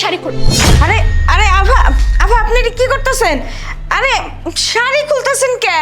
শাড়ি খুল আরে আরে আভা আভা, আপনি কি করতেছেন? আরে, শাড়ি খুলতেছেন কে?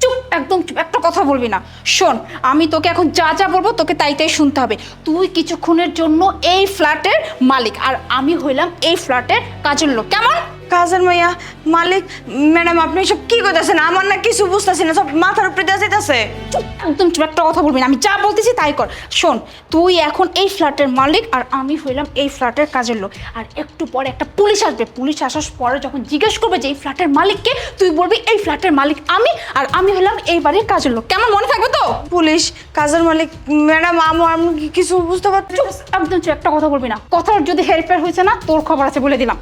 চুপ, একদম চুপ, একটা কথা বলবি না। শোন, আমি তোকে এখন যা যা বলব তোকে তাই তাই শুনতে হবে। তুই কিছুক্ষণের জন্য এই ফ্ল্যাটের মালিক, আর আমি হইলাম এই ফ্ল্যাটের কাজের লোক। কেমন? কাজের মাইয়া মালিক ম্যাডাম আপনি সব কি করতেছেন? আমার না কিছু বুঝতেছি না সব মাথার উপরে দিয়ে যাইতেছে। চুপ একদম একটা কথা বলবি না আমি যা বলতেছি তাই কর। শোন তুই এখন এই ফ্ল্যাটের মালিক আর আমি হইলাম এই ফ্ল্যাটের কাজের লোক। আর একটু পরে একটা পুলিশ আসবে। পুলিশ আসার পরে যখন জিজ্ঞেস করবে যে এই ফ্ল্যাটের মালিককে তুই বলবি এই ফ্ল্যাটের মালিক আমি আর আমি হইলাম এই বাড়ির কাজের লোক। কেমন মনে থাকবে তো? পুলিশ কাজের মালিক ম্যাডাম আমার আমি কি- কিছু বুঝতে পারছি একদম একটা কথা বলবি না। কথা যদি হেরফের হয়েছে না তোর খবর আছে বলে দিলাম।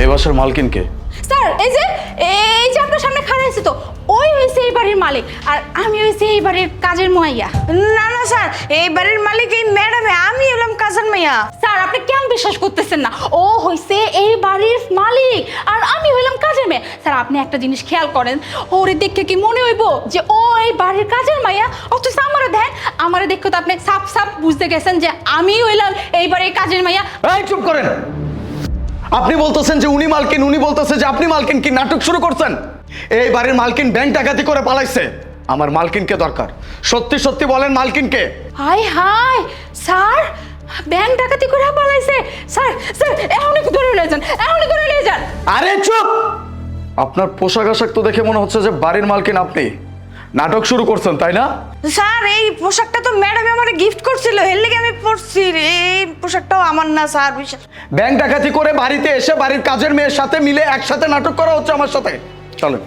এই বাসার মালকিনকে স্যার এই যে এই যে আপনার সামনে খাড়া আছে তো ওই হয়েছে এই বাড়ির মালিক। আর আমি হয়েছে এই বাড়ির কাজের মাইয়া না না স্যার এই বাড়ির মালিক এই ম্যাডামে আমি হলাম কাজের মাইয়া স্যার আপনি কেন বিশ্বাস করতেছেন না? ও হইছে এই বাড়ির মালিক আর আমি হইলাম কাজের মেয়ে। স্যার আপনি একটা জিনিস খেয়াল করেন ওরে দেখে কি মনে হইব যে ও এই বাড়ির কাজের মাইয়া? অথচ আমারে দেন আমারে দেখে তো আপনি সাপ সাপ বুঝতে গেছেন যে আমি হইলাম এই বাড়ির কাজের মাইয়া। এই চুপ করেন। আপনি বলতেছেন যে উনি মালকিন উনি বলতেছে যে আপনি মালকিন কি নাটক শুরু করছেন? এই বাড়ির মালকিন ব্যাংক ডাকাতি করে পালাইছে। আমার মালকিনকে দরকার? সত্যি সত্যি বলেন মালকিনকে হাই হাই স্যার ব্যাংক ডাকাতি করে পালাইছে। স্যার স্যার এখনই ধরে নিয়ে যান এখনই ধরে নিয়ে যান। আরে চুপ! আপনার পোশাক আশাক তো দেখে মনে হচ্ছে যে বাড়ির মালকিন আপনি। নাটক শুরু করছেন তাই না? স্যার এই পোশাকটা তো ম্যাডাম আমার গিফট করছিল এর লেগে আমি পরছি এই পোশাকটাও আমার না স্যার বিশ্বাস ব্যাংক ডাকাতি করে বাড়িতে এসে বাড়ির কাজের মেয়ের সাথে মিলে একসাথে নাটক করা হচ্ছে আমার সাথে। চলেন।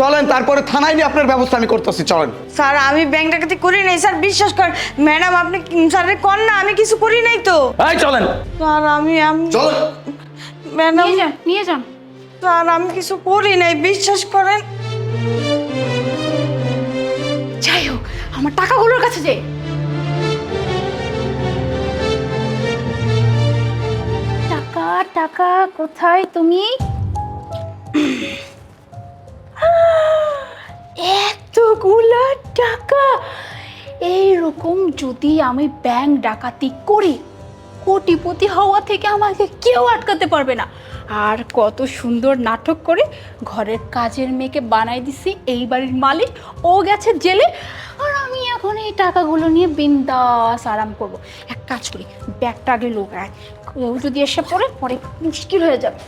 চলেন তারপরে থানায় নিয়ে আপনার ব্যবস্থা আমি করতেছি চলেন। স্যার আমি ব্যাংক ডাকাতি করি নাই স্যার বিশ্বাস করেন ম্যাডাম আপনি স্যারের কর না আমি কিছু করি নাই তো। এই চলেন। স্যার আমি আমি চলেন। ম্যাডাম নিয়ে যান নিয়ে যান। স্যার আমি কিছু করি নাই বিশ্বাস করেন। যাই হোক আমার টাকাগুলোর কাছে যে টাকা কোথায় তুমি? এতগুলা টাকা! এইরকম যদি আমি ব্যাংক ডাকাতি করি, কোটিপতি হওয়া থেকে আমাকে কেউ আটকাতে পারবে না। আর কত সুন্দর নাটক করে ঘরের কাজের মেয়েকে বানাই দিছি, এই বাড়ির মালিক, ও গেছে জেলে। আর এখন এই টাকাগুলো নিয়ে বিন্দাস আরাম করব। এক কাজ করি, ব্যাগটা আগে লোকায় কেউ যদি এসে পড়ে, পরে মুশকিল হয়ে যাবে।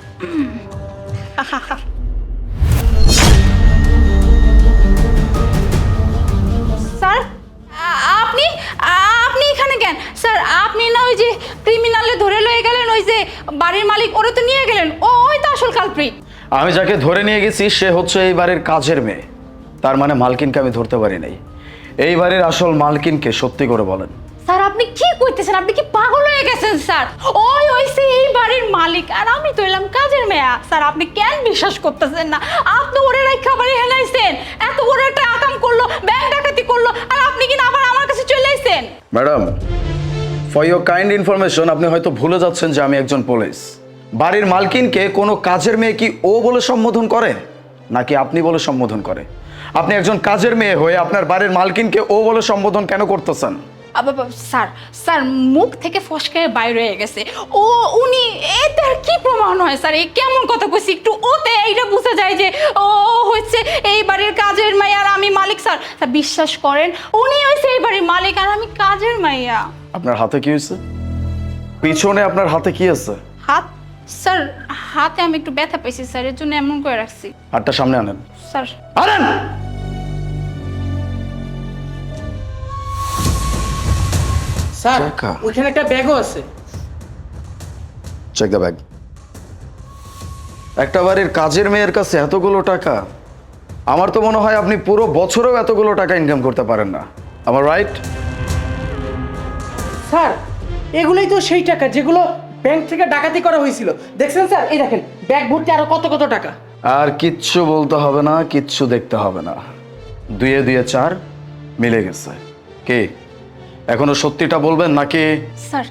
স্যার, আপনি আপনি এখানে কেন? স্যার, আপনি না ওই যে ক্রিমিনালে ধরে লয়ে গেলেন, ওই যে বাড়ির মালিক, ওরে তো নিয়ে গেলেন। ওই তো আসল কালপ্রিট আমি যাকে ধরে নিয়ে গেছি, সে হচ্ছে এই বাড়ির কাজের মেয়ে। তার মানে মালকিনকে আমি ধরতে পারি নাই। এই বাড়ির আসল মালকিনকে সত্যি করে বলেন। স্যার আপনি কি কইতেছেন? আপনি কি পাগল হয়ে গেছেন স্যার? ওই ওইসে এই বাড়ির মালিক আর আমি তো এলাম কাজের মেয়া। স্যার আপনি কেন বিশ্বাস করতেছেন না? আপনি ওরে রাখা বাড়ি হেলাইছেন। এত বড় একটা আকাম করল ব্যাংক ডাকাতি করল আর আপনি কি না আবার আমার কাছে চলে আইছেন। Madam for your kind information আপনি হয়তো ভুলে যাচ্ছেন যে আমি একজন পুলিশ। বাড়ির মালকিনকে কোনো কাজের মেয়ে কি ও বলে সম্বোধন করে? নাকি আপনি বলে সম্বোধন করে? আপনি একজন কাজের মেয়ে হয়ে আপনার বাড়ির মালকিনকে ও বলে সম্বোধন কেন করতেছেন? স্যার স্যার মুখ থেকে ফসকায় বাইরে হয়ে গেছে। ও উনি এতে আর কি প্রমাণ হয় স্যার? এই কেমন কথা কইছি? একটু ওতে এইটা বোঝা যায় যে ও হচ্ছে এই বাড়ির কাজের মাইয়া আর আমি মালিক স্যার। স্যার বিশ্বাস করেন উনি হচ্ছে এই বাড়ির মালিক আর আমি কাজের মাইয়া। আপনার হাতে কি হয়েছে পিছনে আপনার হাতে কি আছে? স্যার হাতে আমি একটু ব্যথা পেয়েছি স্যার এর জন্য এমন করে রাখছি। হাতটা সামনে আনেন। স্যার। আনেন! স্যার টাকা। ওইখানে একটা ব্যাগও আছে। চেক দ্য ব্যাগ একটা বাড়ির কাজের মেয়ের কাছে এতগুলো টাকা আমার তো মনে হয় আপনি পুরো বছরেও এতগুলো টাকা ইনকাম করতে পারেন না। আমার রাইট স্যার এগুলোই তো সেই টাকা যেগুলো ব্যাংক থেকে ডাকাতি করা হয়েছিল। দেখছেন স্যার? এই দেখেন ব্যাগ ভর্তি আরও কত কত টাকা। আর কিচ্ছু বলতে হবে না কিচ্ছু দেখতে হবে না। দুয়ে দুয়ে চার মিলে গেছে। কে? এখনও সত্যিটা বলবেন নাকি? স্যার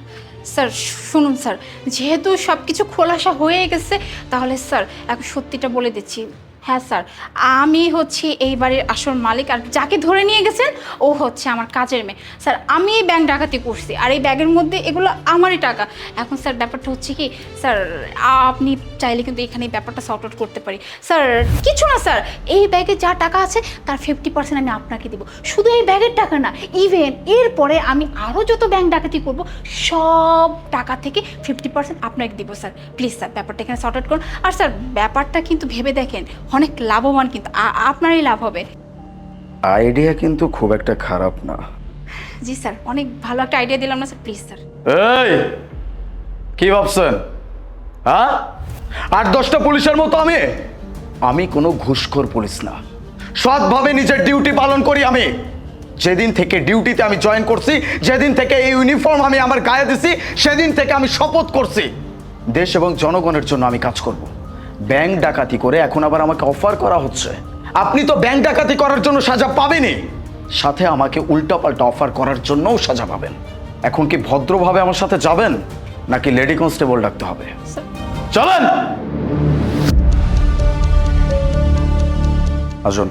স্যার শুনুন স্যার যেহেতু সব কিছু খোলাসা হয়ে গেছে তাহলে স্যার এখন সত্যিটা বলে দিচ্ছি। হ্যাঁ স্যার। আমি হচ্ছি এই বাড়ির আসল মালিক আর যাকে ধরে নিয়ে গেছেন, ও হচ্ছে আমার কাজের মেয়ে। স্যার, আমি এই ব্যাংক ডাকাতি করছি আর এই ব্যাগের মধ্যে এগুলো আমারই টাকা। এখন স্যার, ব্যাপারটা হচ্ছে কি, স্যার, আপনি চাইলে কিন্তু এখানে ব্যাপারটা সর্ট আউট করতে পারি। স্যার, কিছু না, স্যার। এই ব্যাগে যা টাকা আছে, তার ফিফটি পার্সেন্ট আমি আপনাকে দিব। শুধু এই ব্যাগের টাকা না ইভেন এরপরে আমি আরও যত ব্যাংক ডাকাতি করব, সব টাকা থেকে ফিফটি পার্সেন্ট আপনাকে দেবো, স্যার। প্লিজ স্যার, ব্যাপারটা এখানে সর্ট আউট করুন। আর স্যার, ব্যাপারটা কিন্তু ভেবে দেখেন অনেক লাভবান কিন্তু আপনারই লাভ হবে। আইডিয়া কিন্তু খুব একটা খারাপ না। জি স্যার অনেক ভালো একটা আইডিয়া দিলাম না স্যার প্লিজ স্যার। এই কি ভাবছেন? হ্যাঁ? আট দশটা পুলিশের মতো আমি? আমি কোনো ঘুষখোর পুলিশ না। সৎভাবে নিজের ডিউটি পালন করি আমি। যেদিন থেকে ডিউটিতে আমি জয়েন করছি যেদিন থেকে এই ইউনিফর্ম আমি আমার গায়ে দিছি সেদিন থেকে আমি শপথ করছি। দেশ এবং জনগণের জন্য আমি কাজ করব। ব্যাংক ডাকাতি করে এখন আবার আমাকে অফার করা হচ্ছে। আপনি তো ব্যাংক ডাকাতি করার জন্য সাজা পাবেনই। সাথে আমাকে উল্টাপাল্টা অফার করার জন্যও সাজা পাবেন। এখন কি ভদ্রভাবে আমার সাথে যাবেন? নাকি লেডি কনস্টেবল ডাকতে হবে? চলেন! আসুন।